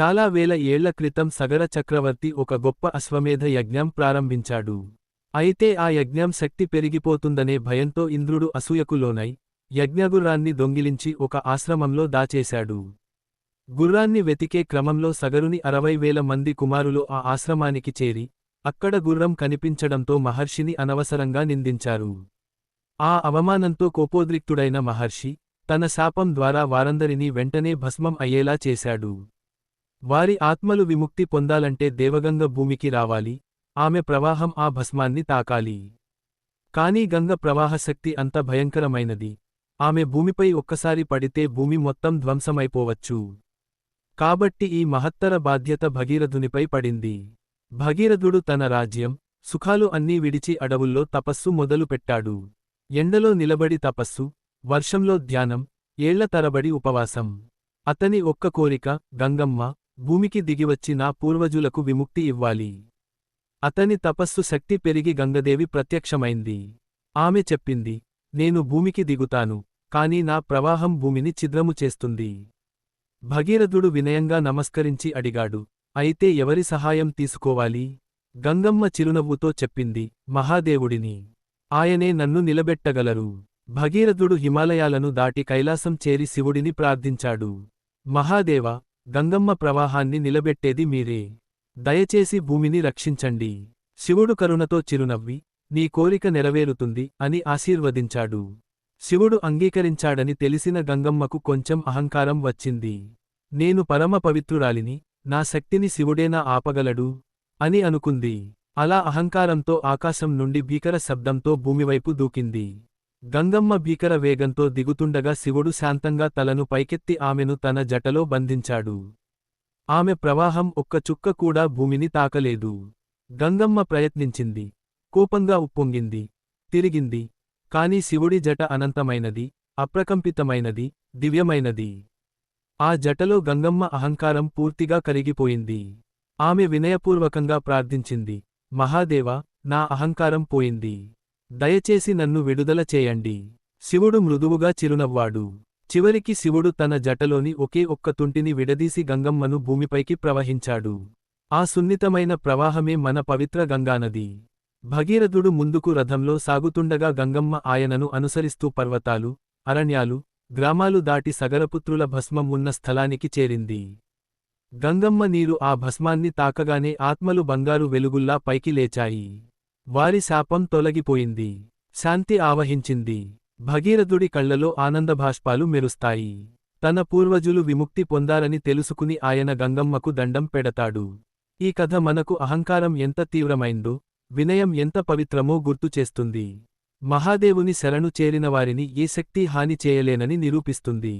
చాలా వేల ఏళ్ళ క్రితం సగర చక్రవర్తి ఒక గొప్ప అశ్వమేధ యజ్ఞం ప్రారంభించాడు. అయితే ఆ యజ్ఞం శక్తి పెరిగిపోతుందనే భయంతో ఇంద్రుడు అసూయకులోనై యజ్ఞగుర్రాన్ని దొంగిలించి ఒక ఆశ్రమంలో దాచేశాడు. గుర్రాన్ని వెతికే క్రమంలో సగరుని అరవై వేల మంది కుమారులు ఆ ఆశ్రమానికి చేరి అక్కడ గుర్రం కనిపించడంతో మహర్షిని అనవసరంగా నిందించారు. ఆ అవమానంతో కోపోద్రిక్తుడైన మహర్షి తన శాపం ద్వారా వారందరినీ వెంటనే భస్మం అయ్యేలా చేశాడు. వారి ఆత్మలు విముక్తి పొందాలంటే దేవగంగ భూమికి రావాలి ఆమె ప్రవాహం ఆ భస్మాన్ని తాకాలి. కానీ గంగ ప్రవాహశక్తి అంత భయంకరమైనది. ఆమె భూమిపై ఒక్కసారి పడితే భూమి మొత్తం ధ్వంసమైపోవచ్చు. కాబట్టి ఈ మహత్తర బాధ్యత భగీరథునిపై పడింది. భగీరథుడు తన రాజ్యం సుఖాలు అన్నీ విడిచి అడవుల్లో తపస్సు మొదలుపెట్టాడు ఎండలో నిలబడి తపస్సు వర్షంలో ధ్యానం ఏళ్ళ తరబడి ఉపవాసం. అతని ఒక్క కోరిక గంగమ్మ భూమికి దిగివచ్చి నా పూర్వజులకు విముక్తి ఇవ్వాలి. అతని తపస్సు శక్తి పెరిగి గంగదేవి ప్రత్యక్షమైంది. ఆమె చెప్పింది నేను భూమికి దిగుతాను కాని నా ప్రవాహం భూమిని ఛిద్రము చేస్తుంది. భగీరథుడు వినయంగా నమస్కరించి అడిగాడు అయితే ఎవరి సహాయం తీసుకోవాలి గంగమ్మ చిరునవ్వుతో చెప్పింది మహాదేవుడిని. ఆయనే నన్ను నిలబెట్టగలరు. భగీరథుడు హిమాలయాలను దాటి కైలాసం చేరి శివుడిని ప్రార్థించాడు. మహాదేవ గంగమ్మ ప్రవాహాన్ని నిలబెట్టేది మీరే. దయచేసి భూమిని రక్షించండి. శివుడు కరుణతో చిరునవ్వి నీ కోరిక నెరవేరుతుంది అని ఆశీర్వదించాడు. శివుడు అంగీకరించాడని తెలిసిన గంగమ్మకు కొంచెం అహంకారం వచ్చింది. నేను పరమ పవిత్రురాలిని నా శక్తిని శివుడేనా ఆపగలడు అని అనుకుంది. అలా అహంకారంతో ఆకాశం నుండి భీకర శబ్దంతో భూమివైపు దూకింది. గంగమ్మ భీకర వేగంతో దిగుతుండగా శివుడు శాంతంగా తలను పైకెత్తి ఆమెను తన జటలో బంధించాడు. ఆమె ప్రవాహం ఒక్క చుక్క కూడా భూమిని తాకలేదు. గంగమ్మ ప్రయత్నించింది. కోపంగా ఉప్పొంగింది. తిరిగింది. కాని శివుడి జట అనంతమైనది అప్రకంపితమైనది దివ్యమైనది. ఆ జటలో గంగమ్మ అహంకారం పూర్తిగా కరిగిపోయింది. ఆమె వినయపూర్వకంగా ప్రార్థించింది. మహాదేవ నా అహంకారం పోయింది. దయచేసి నన్ను విడుదల చేయండి. శివుడు మృదువుగా చిరునవ్వాడు. చివరికి శివుడు తన జటలోని ఒకే ఒక్క తుంటిని విడదీసి గంగమ్మను భూమిపైకి ప్రవహించాడు. ఆ సున్నితమైన ప్రవాహమే మన పవిత్ర గంగానది. భగీరథుడు ముందుకు రథంలో సాగుతుండగా గంగమ్మ ఆయనను అనుసరిస్తూ పర్వతాలు అరణ్యాలు గ్రామాలు దాటి సగరపుత్రుల భస్మం ఉన్న స్థలానికి చేరింది. గంగమ్మ నీరు ఆ భస్మాన్ని తాకగానే ఆత్మలు బంగారు వెలుగుల్లా పైకి లేచాయి. వారి శాపం తొలగిపోయింది. శాంతి ఆవహించింది. భగీరథుడి కళ్ళలో ఆనందభాష్పాలు మెరుస్తాయి. తన పూర్వజులు విముక్తి పొందారని తెలుసుకుని ఆయన గంగమ్మకు దండం పెడతాడు. ఈ కథ మనకు అహంకారం ఎంత తీవ్రమైందో వినయం ఎంత పవిత్రమో గుర్తు చేస్తుంది. మహాదేవుని శరణు చేరినవారిని ఏ శక్తి హాని చేయలేనని నిరూపిస్తుంది.